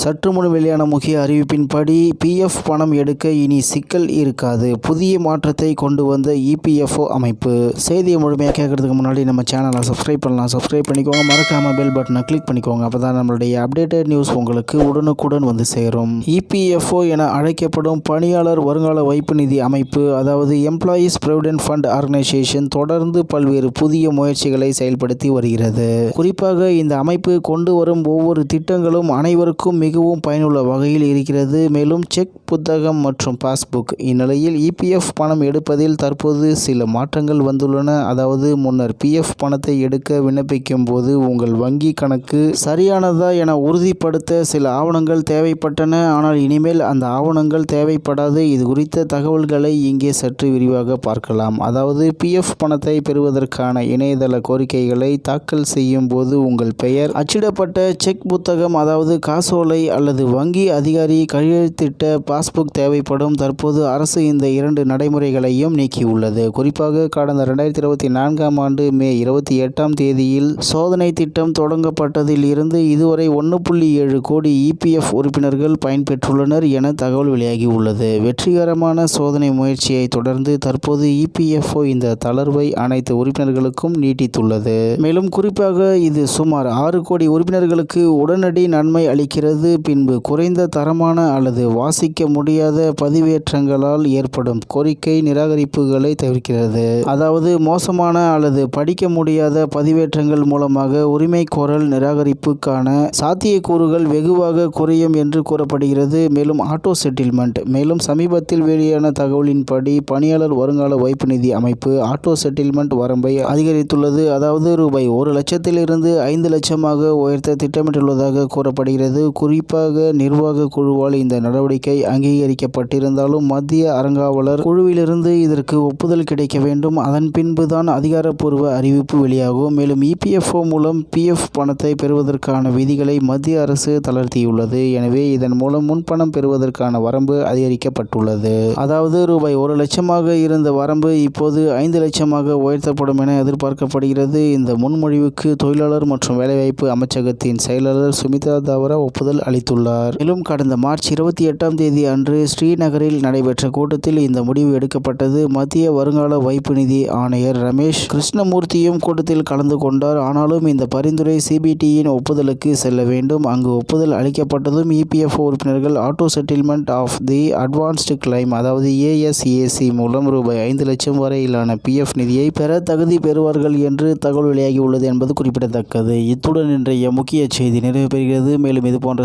சற்று முன் வெளியான முக்கிய அறிவிப்பின்படி பிஎஃப் பணம் எடுக்க இனி சிக்கல் இருக்காது. புதிய மாற்றத்தை கொண்டு வந்த இபிஎஃப்ஓ அமைப்பு. செய்தியை முழுமையாக கேட்கறதுக்கு முன்னாடி நம்ம சேனலை சப்ஸ்கிரைப் பண்ணலாம். சப்ஸ்கிரைப் பண்ணிக்கோங்க. மறக்காம பெல் பட்டனை கிளிக் பண்ணிக்கோங்க. அப்போ தான் நம்மளுடைய அப்டேட்டட் நியூஸ் உங்களுக்கு உடனுக்குடன் வந்து சேரும். இபிஎஃப்ஓ என அழைக்கப்படும் பணியாளர் வருங்கால வைப்பு நிதி அமைப்பு அதாவது எம்ப்ளாயீஸ் ப்ரொவிடென்ட் ஃபண்ட் ஆர்கனைசேஷன் தொடர்ந்து பல்வேறு புதிய முயற்சிகளை செயல்படுத்தி வருகிறது. குறிப்பாக இந்த அமைப்பு கொண்டு வரும் ஒவ்வொரு திட்டங்களும் அனைவருக்கும் மிகவும் பயனுள்ள வகையில் இருக்கிறது. மேலும் செக் புத்தகம் மற்றும் பாஸ்புக். இந்நிலையில் இபிஎஃப் பணம் எடுப்பதில் தற்போது சில மாற்றங்கள் வந்துள்ளன. அதாவது முன்னர் பிஎஃப் பணத்தை எடுக்க விண்ணப்பிக்கும் போது உங்கள் வங்கி கணக்கு சரியானதா என உறுதிப்படுத்த சில ஆவணங்கள் தேவைப்பட்டன. ஆனால் இனிமேல் அந்த ஆவணங்கள் தேவைப்படாது. இது குறித்த தகவல்களை இங்கே சற்று விரிவாக பார்க்கலாம். அதாவது பிஎஃப் பணத்தை பெறுவதற்கான இணையதள கோரிக்கைகளை தாக்கல் செய்யும் போது உங்கள் பெயர் அச்சிடப்பட்ட செக் புத்தகம் அதாவது காசோலை அல்லது வங்கி அதிகாரி கையெழுத்திட்ட பாஸ்புக் தேவைப்படும். தற்போது அரசு இந்த இரண்டு நடைமுறைகளையும் நீக்கியுள்ளது. குறிப்பாக கடந்த ரெண்டாயிரத்தி இருபத்தி நான்காம் ஆண்டு மே இருபத்தி எட்டாம் தேதியில் சோதனை திட்டம் தொடங்கப்பட்டதில் இருந்து இதுவரை ஒன்று புள்ளி ஏழு கோடி இபிஎஃப் உறுப்பினர்கள் பயன்பெற்றுள்ளனர் என தகவல் வெளியாகியுள்ளது. வெற்றிகரமான சோதனை முயற்சியை தொடர்ந்து தற்போது இபிஎஃப்ஓ இந்த தளர்வை அனைத்து உறுப்பினர்களுக்கும் நீட்டித்துள்ளது. மேலும் குறிப்பாக இது சுமார் ஆறு கோடி உறுப்பினர்களுக்கு உடனடி நன்மை அளிக்கிறது. பின்பு குறைந்த தரமான அல்லது வாசிக்க முடியாத பதிவேற்றங்களால் ஏற்படும் கோரிக்கை நிராகரிப்புகளை தவிர்க்கிறது. அதாவது மோசமான அல்லது படிக்க முடியாத பதிவேற்றங்கள் மூலமாக உரிமை கோரல் நிராகரிப்புக்கான சாத்தியக்கூறுகள் வெகுவாக குறையும் என்று கூறப்படுகிறது. மேலும் ஆட்டோ செட்டில்மெண்ட் மேலும் சமீபத்தில் வெளியான தகவலின்படி பணியாளர் வருங்கால வைப்பு நிதி அமைப்பு ஆட்டோ செட்டில்மெண்ட் வரம்பை அதிகரித்துள்ளது. அதாவது ரூபாய் ஒரு லட்சத்திலிருந்து ஐந்து லட்சமாக உயர்த்த திட்டமிட்டுள்ளதாக கூறப்படுகிறது. குறிப்பாக நிர்வாக குழுவால் இந்த நடவடிக்கை அங்கீகரிக்கப்பட்டிருந்தாலும் மத்திய அறங்காவலர் குழுவிலிருந்து இதற்கு ஒப்புதல் கிடைக்க வேண்டும். அதன் பின்புதான் அதிகாரப்பூர்வ அறிவிப்பு வெளியாகும். மேலும் இபிஎஃப்ஓ மூலம் பிஎஃப் பணத்தை பெறுவதற்கான விதிகளை மத்திய அரசு தளர்த்தியுள்ளது. எனவே இதன் மூலம் முன்பணம் பெறுவதற்கான வரம்பு அதிகரிக்கப்பட்டுள்ளது. அதாவது ரூபாய் ஒரு லட்சமாக இருந்த வரம்பு இப்போது ஐந்து லட்சமாக உயர்த்தப்படும் என எதிர்பார்க்கப்படுகிறது. இந்த முன்மொழிவுக்கு தொழிலாளர் மற்றும் வேலைவாய்ப்பு அமைச்சகத்தின் செயலாளர் சுமிதா தாவரா ஒப்புதல் அளித்துள்ளார். மேலும் கடந்த மார்ச் இருபத்தி எட்டாம் தேதி அன்று ஸ்ரீநகரில் நடைபெற்ற கூட்டத்தில் இந்த முடிவு எடுக்கப்பட்டது. மத்திய வருங்கால வைப்பு நிதி ஆணையர் ரமேஷ் கிருஷ்ணமூர்த்தியும் கூட்டத்தில் கலந்து கொண்டார். ஆனாலும் இந்த பரிந்துரை சிபிடியின் ஒப்புதலுக்கு செல்ல வேண்டும். அங்கு ஒப்புதல் அளிக்கப்பட்டதும் இபிஎஃப்ஓ உறுப்பினர்கள் auto settlement of the advanced claim அதாவது ஏஎஸ்ஏசி மூலம் ரூபாய் ஐந்து லட்சம் வரையிலான பிஎஃப் நிதியை பெற தகுதி பெறுவார்கள் என்று தகவல் வெளியாகியுள்ளது என்பது குறிப்பிடத்தக்கது. இத்துடன் இன்றைய முக்கிய செய்தி நிறைவு பெறுகிறது. மேலும் இது போன்ற